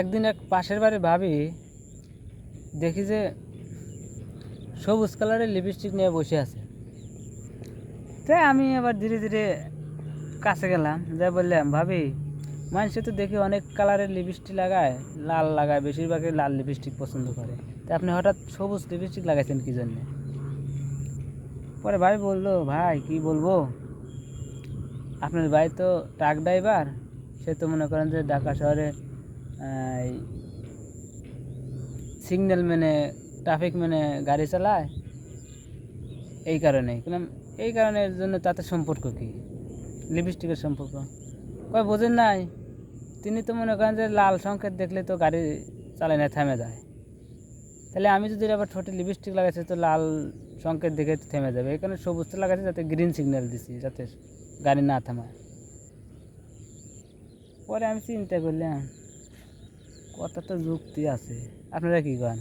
একদিন এক পাশের বাড়ি ভাবি দেখি যে সবুজ কালারের লিপস্টিক নিয়ে বসে আছে। তাই আমি আবার ধীরে ধীরে কাছে গেলাম, যাই বললাম, ভাবি, মানুষে তো দেখি অনেক কালারের লিপস্টিক লাগায়, লাল লাগায়, বেশিরভাগই লাল লিপস্টিক পছন্দ করে। তা আপনি হঠাৎ সবুজ লিপস্টিক লাগাইছেন কি জন্যে? পরে ভাই বলল, ভাই, কি বলব? আপনার ভাই তো ট্রাক ড্রাইভার সে তো মনে করেন যে ঢাকা শহরে সিগন্যাল মেনে ট্রাফিক মেনে গাড়ি চালায়, এই কারণে। বললাম এই কারণের জন্য তাতে সম্পর্ক কি? লিপস্টিকের সম্পর্ক। কয়, বোঝেন নাই? তিনি তো মনে করেন যে লাল সংকেত দেখলে তো গাড়ি চালায় না, থেমে যায়। তাহলে আমি যদি আবার ঠোঁটে লিপস্টিক লাগাইছি, তো লাল সংকেত দেখে তো থেমে যাবে। এখানে সবুজটা লাগাইছি, যাতে গ্রিন সিগন্যাল দিছি, যাতে গাড়ি না থামায়। পরে আমি চিন্তা করলাম কত যুক্তি আছে? আপনারা কী করেন